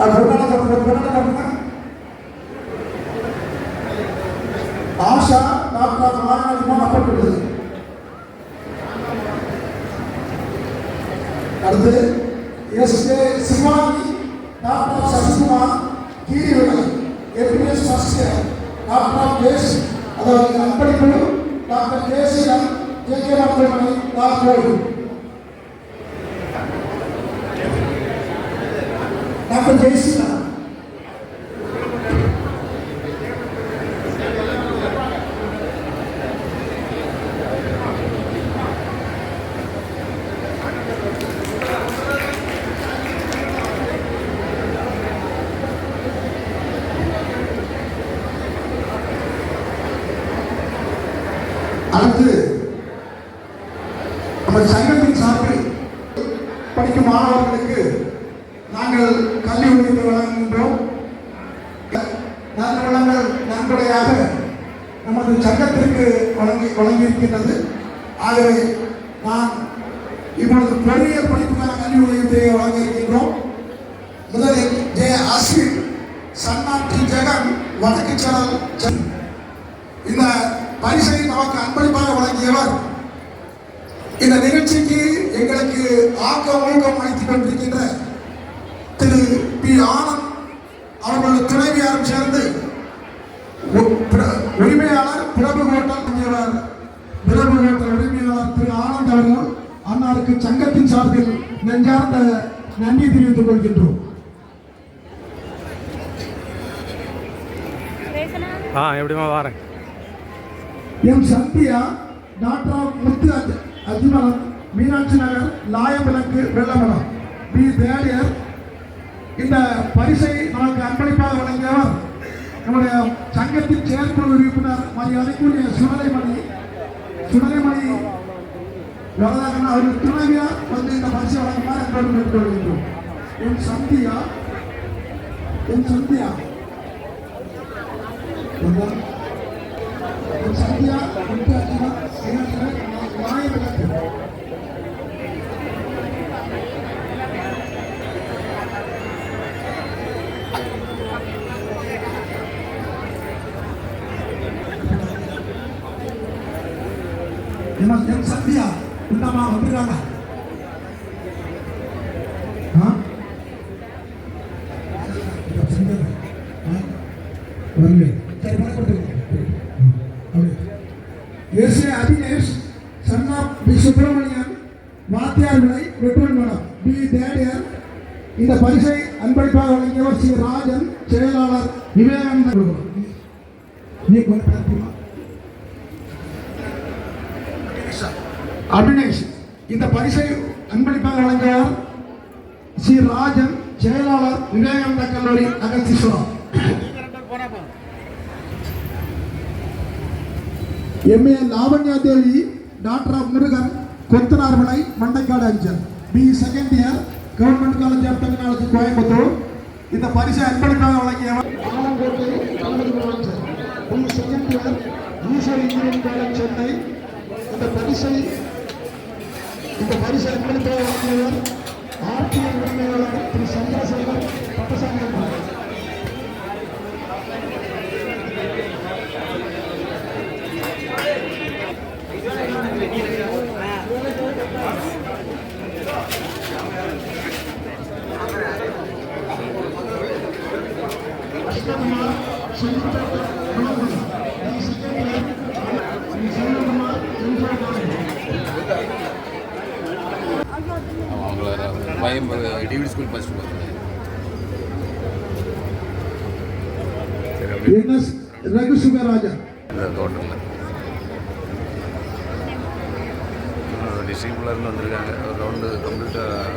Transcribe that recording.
அது பொண்ணால சொல்றது பொண்ணால சொல்லுங்க ஆஷா டாக்டர் மாநிலமா நம்பப்பட்டது அடுத்து S A Sivani doctor Sasikumar கீரிவிலை MBS first year doctor கேஸ் அதாவது அன்பளிப்பு டாக்டர் கேசிடம் ஜே கே மருத்துவமனை டாக்டர் doctor Jayaseelan அடுத்து நம்ம சங்கத்தின் சார்பில் படிக்கும் மாணவர்களுக்கு நாங்கள் கல்வி உதவி வழங்குகின்றோம். நல்ல வளங்கள் நன்கொடையாக நமது சங்கத்திற்கு வழங்கி வழங்கியிருக்கின்றது. ஆகவே நான் இப்பொழுது பெரிய படிப்புக்கான கல்வி உதவியை வழங்க இருக்கின்றோம் முதலில் ஜே. அஸ்வின் சன்னா ஜெகன் வடக்கு சேனல் இந்த பரிசை நமக்கு அன்பளிப்பாக வழங்கியவர். இந்த நிகழ்ச்சிக்கு எங்களுக்கு ஆக்க ஊக்கம் அளித்துக் கொண்டிருக்கின்ற திரு பி. ஆனந்த் அவர்களது துணைவியாரும் சேர்ந்து உரிமையாளர் பிரபு ஹோட்டல் வழங்கியவர் பிரபு ஹோட்டல் உரிமையாளர் திரு. ஆனந்த் அவர்கள் அன்னாருக்கு சங்கத்தின் சார்பில் நெஞ்சார்ந்த நன்றி தெரிவித்துக் கொள்கின்றோம். ஆ எப்படிமா வரேன். எம். சத்யா டாக்டர் ஆஃப் முத்து அஜ் அஜ்மலம் மீனாட்சி நகர் லாயவிலக்கு வெள்ளமலம் பி. தேடியர் இந்த பரிசை நமக்கு அன்பளிப்பாக வழங்கியவர் நம்முடைய சங்கத்தின் செயற்குழு உறுப்பினர் மரியாதைக்குரிய சுடலைமணி. சுடலைமணி வரதாகன் அவர்கள் துணைவியார் வந்து இந்த பரிசை வழங்குமாறு என்பது கேட்டுக்கொள்கின்றோம் N Sandhya N Sandhya N Sandhya Muthu அஜ்மலம் Meenakshi Nagar லாயவிலக்கு எம் எம் சத்யா இந்தம்மா வந்துருக்காங்க ஆ? ஆ? அபினேஷ் சன்னா பி சுப்பிரமணியன் வாத்தியார் விலை வெட்டுவன் மடம் பி தேடியர் இந்த பரிசை அன்பளிப்பாக வழங்கியவர் ஸ்ரீ ராஜன் செயலாளர் விவேகானந்த நீ கொஞ்சம் பேசுமா அபினேஷ் இந்த பரிசை அன்பளிப்பாக வழங்கியவர் ஸ்ரீ ராஜன் செயலாளர் விவேகானந்த கல்லூரி அகத்தீஸ்வரம் எம்ஏ லாவண்யா தேவி டாக்டர் முருகன் கொத்தனார்மலை மண்டைக்காடு அஞ்சல். B second year government college of technology Coimbatore இந்த பரிசை அன்பளிப்பாக வழங்கியவர் ஆலங்கோட்டை கல்லூரி அமைச்சர் B second year Eswar engineering college Chennai இந்த பரிசை இந்த பரிசை அன்பளிப்பாக வழங்கியவர் ஆர்டிஐ உரிமையாளர் திரு சந்திரசேகர் பட்டசாமி அவங்கள பயம் டிவிடி ஸ்கூல் ஃபஸ்ட்டு போகிறேன் என்எஸ் ரகு சுகராஜன் வந்திருக்காங்க ரவுண்டு கம்ப்ளீட்டாக